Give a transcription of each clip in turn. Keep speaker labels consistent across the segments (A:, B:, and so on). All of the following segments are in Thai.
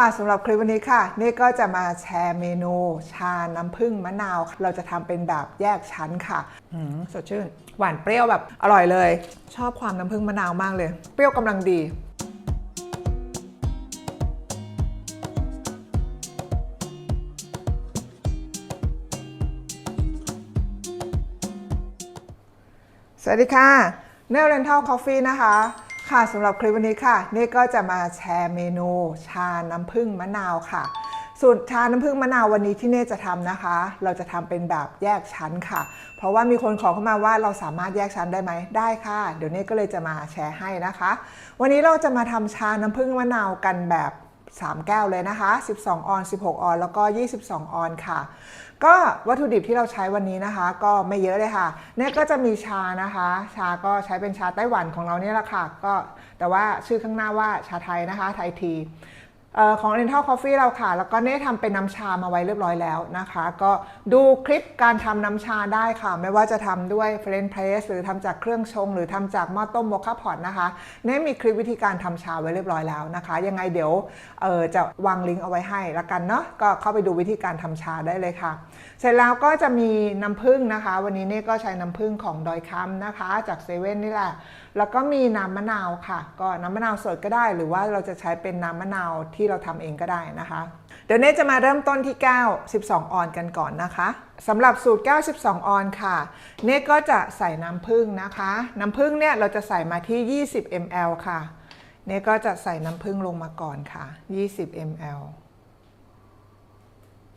A: ค่ะสำหรับคลิปวันนี้ค่ะ นี่ก็จะมาแชร์เมนู ชาน้ำผึ้งมะนาว เราจะทำเป็นแบบแยกชั้นค่ะสดชื่น หวานเปรี้ยวแบบอร่อยเลย ชอบความน้ำผึ้งมะนาวมากเลย เปรี้ยวกำลังดีสวัสดีค่ะเนลเรนทัลคอฟฟี่นะคะ ค่ะสำหรับคลิปวันนี้ค่ะ นี่ก็จะมาแชร์เมนู ชาน้ำผึ้งมะนาวค่ะสูตรชาน้ำผึ้งมะนาววันนี้ที่เน่จะทำนะคะ เราจะทำเป็นแบบแยกชั้นค่ะ เพราะว่ามีคนขอเข้ามาว่าเราสามารถแยกชั้นได้ไหมได้ค่ะ เดี๋ยวเน่ก็เลยจะมาแชร์ให้นะคะ วันนี้เราจะมาทำชาน้ำผึ้งมะนาวกันแบบ 3 แก้วเลยนะคะ 12 ออน 16 ออน แล้วก็ 22 ออนค่ะ ก็วัตถุดิบที่เราใช้วันนี้นะคะ ก็ไม่เยอะเลยค่ะ เนี่ยก็จะมีชานะคะ ชาก็ใช้เป็นชาไต้หวันของเราเนี่ยแหละค่ะ ก็แต่ว่าชื่อข้างหน้าว่าชาไทยนะคะ ไทยที ของ Oriental Coffee เราค่ะ แล้วก็เน่ทำเป็นน้ำชามาไว้เรียบร้อยแล้วนะคะ ก็ดูคลิปการทำน้ำชาได้ค่ะ ไม่ว่าจะทำด้วยเฟรนเพรสหรือทำจากเครื่องชง หรือทำจากหม้อต้มโมคาพอตนะคะเน่มีคลิปวิธีการทำชาไว้เรียบร้อยแล้วนะคะ ยังไงเดี๋ยวจะวางลิงก์เอาไว้ให้ละกันเนาะก็เข้าไปดูวิธีการทำชาได้เลยค่ะ เสร็จแล้วก็จะมีน้ำผึ้งนะคะ วันนี้เน่ก็ใช้น้ำผึ้งของดอยคำนะคะ จากเซเว่นนี่แหละ แล้วก็มีน้ำมะนาวค่ะ ก็น้ำมะนาวสดก็ได้ หรือว่าเราจะใช้เป็นน้ำมะนาวที่เราทำเองก็ได้นะคะ เดี๋ยวเน่จะมาเริ่มต้นที่9 12 ออนกันก่อนนะคะสำหรับสูตร9 12 ออนค่ะ เน่ก็จะใส่น้ำผึ้งนะคะ น้ำผึ้งเนี่ยเราจะใส่มาที่ 20 ml ค่ะ เน่ก็จะใส่น้ำผึ้งลงมาก่อนค่ะ 20 ml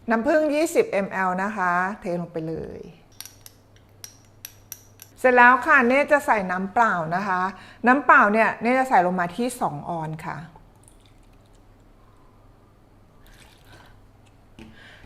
A: น้ำผึ้ง 20 ml นะคะ เทลงไปเลย เสร็จแล้วค่ะเน่จะใส่น้ำเปล่านะคะ น้ำเปล่าเนี่ยเน่จะใส่ลงมาที่ 2 ออนค่ะ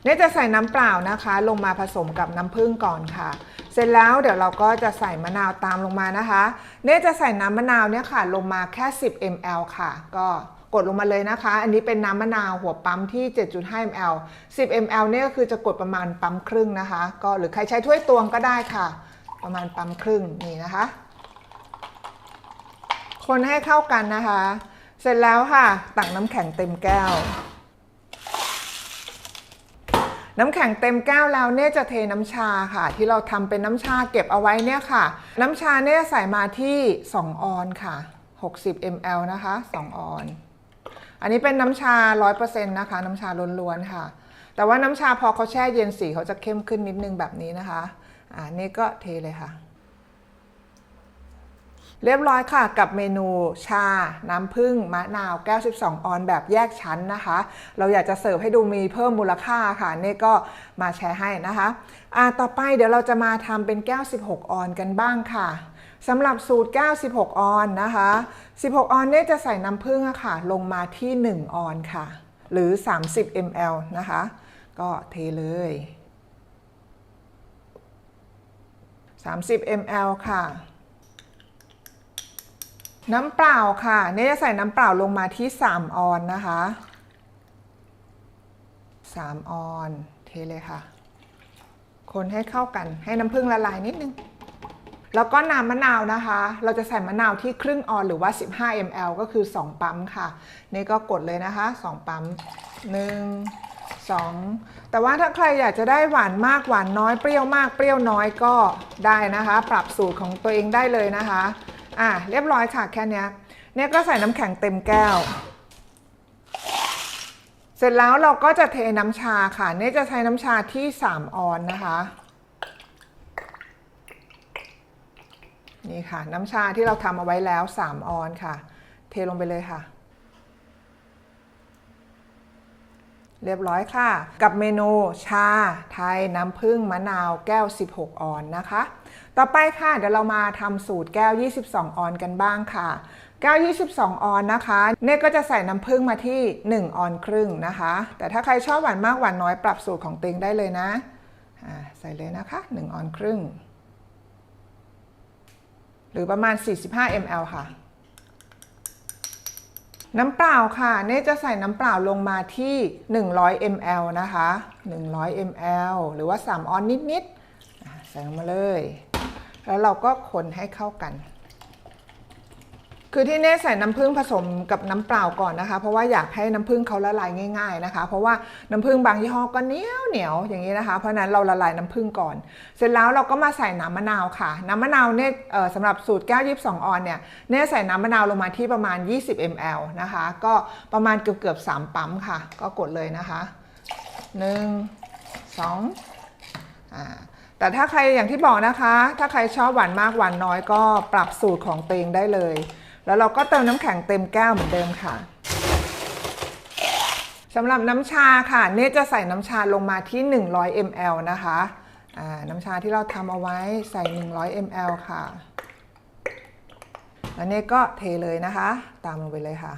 A: เน่จะใส่น้ำเปล่านะคะ ลงมาผสมกับน้ำผึ้งก่อนค่ะ เสร็จแล้วเดี๋ยวเราก็จะใส่มะนาวตามลงมานะคะ เน่จะใส่น้ำมะนาวเนี่ยค่ะ ลงมาแค่ 10 ml ค่ะ ก็ กดลงมาเลยนะคะ อันนี้เป็นน้ำมะนาวหัวปั๊มที่ 7.5 ml 10 ml เนี่ยก็คือจะกดประมาณปั๊มครึ่งนะคะ ก็หรือใครใช้ถ้วยตวงก็ได้ค่ะ ประมาณปั๊มครึ่งนี่นะคะ คนให้เข้ากันนะคะ เสร็จแล้วค่ะตักน้ำแข็งเต็มแก้วน้ำแข็งเต็มแก้วแล้วเนี่ยจะเทน้ำชาค่ะ ที่เราทำเป็นน้ำชาเก็บเอาไว้เนี่ยค่ะ น้ำชาเนี่ยใส่มาที่ 2 ออนค่ะ 60 ml นะคะ 2 ออน อันนี้เป็นน้ำชา 100%นะคะ น้ำชาล้วนๆค่ะ แต่ว่าน้ำชาพอเขาแช่เย็นสีเขาจะเข้มขึ้นนิดนึงแบบนี้นะคะ อ่านี่ก็เทเลยค่ะ เรียบร้อยค่ะกับเมนูชา น้ำผึ้งมะนาวแก้ว 12 ออนแบบแยกชั้นนะคะ เราอยากจะเสิร์ฟให้ดูมีเพิ่มมูลค่าค่ะ นี่ก็มาแชร์ให้นะคะ อ่าต่อไปเดี๋ยวเราจะมาทำเป็นแก้ว 16 ออนกันบ้างค่ะ สำหรับสูตรแก้ว 16 ออนนะคะ 16 ออนเนี่ยจะใส่น้ำผึ้งอะค่ะ ลงมาที่ 1 ออนค่ะ หรือ 30 ml นะคะ ก็เทเลย 30 ml ค่ะ น้ำเปล่าค่ะเนี่ยจะใส่น้ำเปล่าลงมาที่ 3 ออนนะคะ 3 ออน เทเลยค่ะ คนให้เข้ากันให้น้ำผึ้งละลายนิดนึง แล้วก็น้ำมะนาวนะคะ เราจะใส่มะนาวที่ครึ่งออนหรือว่า 15 ml ก็คือ 2 ปั๊มค่ะ นี่ก็กดเลยนะคะ 2 ปั๊ม 1 2 แต่ว่าถ้าใครอยากจะได้หวานมากหวานน้อยเปรี้ยวมากเปรี้ยวน้อยก็ได้นะคะ ปรับสูตรของตัวเองได้เลยนะคะ อะเรียบร้อยค่ะแค่นี้เนี่ยก็ใส่น้ำแข็งเต็มแก้ว เสร็จแล้วเราก็จะเทน้ำชาค่ะ เนี่ยจะใช้น้ำชาที่ 3 ออนนะคะ นี่ค่ะ น้ำชาที่เราทำเอาไว้แล้ว 3 ออนค่ะ เทลงไปเลยค่ะ เรียบร้อยค่ะ กับเมนูชาไทยน้ำผึ้งมะนาวแก้ว 16 ออนนะคะ ต่อไปค่ะ เดี๋ยวเรามาทำสูตรแก้ว 22 ออนกันบ้างค่ะแก้ว22 ออนนะคะเน่ก็จะใส่น้ำผึ้งมาที่ 1 ออนครึ่งนะคะ แต่ถ้าใครชอบหวานมากหวานน้อยปรับสูตรของเต็งได้เลยนะ ใส่เลยนะคะ 1 ออนครึ่ง รือประมาณ 45 ml ค่ะ น้ำเปล่าค่ะ เน่จะใส่น้ำเปล่าลงมาที่ 100 ml นะคะ 100 ml หรือว่า 3 ออนนิดๆใส่ลงมาเลย แล้วเราก็คนให้เข้ากัน คือที่เน่ใส่น้ำผึ้งผสมกับน้ำเปล่าก่อนนะคะ เพราะว่าอยากให้น้ำผึ้งเขาละลายง่าย ๆนะคะ เพราะว่าน้ำผึ้งบางยี่ห้อก็เหนียวเหนียวอย่างนี้นะคะ เพราะนั้นเราละลายน้ำผึ้งก่อน เสร็จแล้วเราก็มาใส่น้ำมะนาวค่ะ น้ำมะนาวเนี่ยสำหรับสูตรแก้ว22องออนเนี่ยเน่ใส่น้ำมะนาวลงมาที่ประมาณ 20 ml นะคะ ก็ประมาณเกือบเกือบๆ3ปั๊มค่ะ ก็กดเลยนะคะ1 2อ่าแต่ถ้าใครอย่างที่บอกนะคะ ถ้าใครชอบหวานมากหวานน้อยก็ปรับสูตรของตัวเองได้เลย แล้วเราก็เติมน้ำแข็งเต็มแก้วเหมือนเดิมค่ะสำหรับน้ำชาค่ะ เนจะใส่น้ำชาลงมาที่ 100 ml นะคะน้ำชาที่เราทำเอาไว้ใส่ 100 ml ค่ะ แล้วเนก็เทเลยนะคะ ตามลงไปเลยค่ะ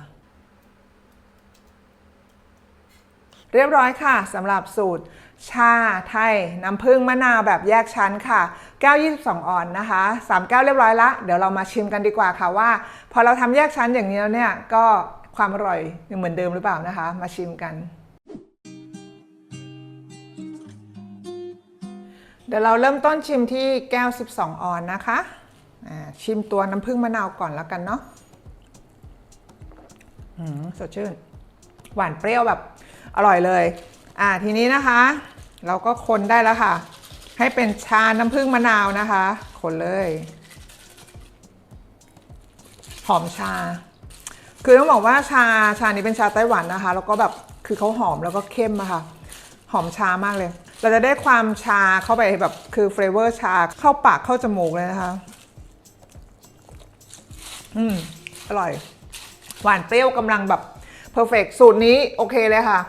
A: เรียบร้อยค่ะสำหรับสูตร ชาไทย น้ำผึ้งมะนาวแบบแยกชั้นค่ะแก้ว22 ออนนะคะ3แก้วเรียบร้อยละ เดี๋ยวเรามาชิมกันดีกว่าค่ะว่า พอเราทำแยกชั้นอย่างนี้แล้วเนี่ยก็ความอร่อยยังเหมือนเดิมหรือเปล่านะคะ มาชิมกัน เดี๋ยวเราเริ่มต้นชิมที่แก้ว 12 ออนนะคะชิมตัวน้ำผึ้งมะนาวก่อนแล้วกันเนาะอืมสดชื่น หวานเปรี้ยวแบบ อร่อยเลย อ่าทีนี้นะคะ เราก็คนได้แล้วค่ะ ให้เป็นชาน้ำผึ้งมะนาวนะคะ คนเลย หอมชา คือต้องบอกว่าชาชานี้เป็นชาไต้หวันนะคะ แล้วก็แบบคือเขาหอมแล้วก็เข้มอะค่ะ หอมชามากเลย เราจะได้ความชาเข้าไปแบบคือเฟรเวอร์ชาเข้าปากเข้าจมูกเลยนะคะ อืมอร่อย หวานเปรี้ยวกำลังแบบเพอร์เฟกสูตรนี้โอเคเลยค่ะ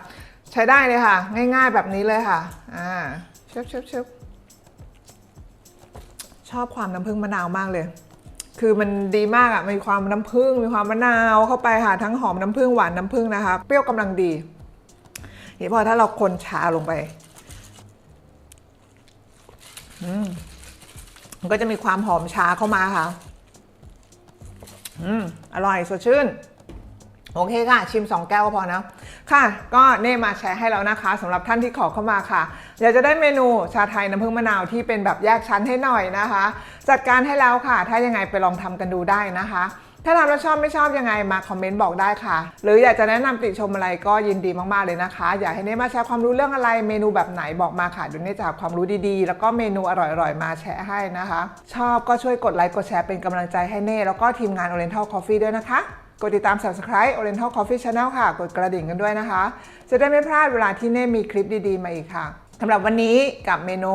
A: ใช้ได้เลยค่ะ ง่ายๆแบบนี้เลยค่ะ อ่าเชิบเชิบเชิบชอบความน้ำผึ้งมะนาวมากเลย คือมันดีมากอะ่ะ มีความน้ำผึ้ง มีความมะนาวเข้าไปค่ะ ทั้งหอมน้ำผึ้งหวานน้ำผึ้งนะคะ เปรี้ยวกำลังดีนี่พอถ้าเราคนชาลงไป อืมมันก็จะมีความหอมชาเข้ามาค่ะ อืม อร่อยสดชื่น โอเคค่ะ ชิม2แก้วก็พอนะ ค่ะ ก็เน่มาแชร์ให้แล้วนะคะสำหรับท่านที่ขอเข้ามาค่ะ อยากจะได้เมนูชาไทยน้ำผึ้งมะนาวที่เป็นแบบแยกชั้นให้หน่อยนะคะ จัดการให้แล้วค่ะ ถ้ายังไงไปลองทำกันดูได้นะคะ ถ้าทำแล้วชอบไม่ชอบยังไงมาคอมเมนต์บอกได้ค่ะ หรืออยากจะแนะนำติชมอะไรก็ยินดีมากๆเลยนะคะ อยากให้เน่มาแชร์ความรู้เรื่องอะไรเมนูแบบไหนบอกมาค่ะเดี๋ยวเน่จะหาความรู้ดีๆ แล้วก็เมนูอร่อยๆมาแชร์ให้นะคะ ชอบก็ช่วยกดไลค์กดแชร์เป็นกำลังใจให้เน่แล้วก็ทีมงาน Oriental Coffee ด้วยนะคะ กดติดตาม subscribe Oriental Coffee Channel ค่ะ กดกระดิ่งกันด้วยนะคะ จะได้ไม่พลาดเวลาที่เน่มีคลิปดีๆ มาอีกค่ะสำหรับวันนี้กับเมนู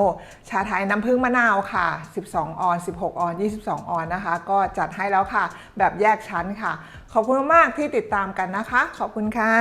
A: ชาไทยน้ำผึ้งมะนาวค่ะ 12 ออน 16 ออน 22 ออนนะคะ ก็จัดให้แล้วค่ะ แบบแยกชั้นค่ะ ขอบคุณมากที่ติดตามกันนะคะ ขอบคุณค่ะ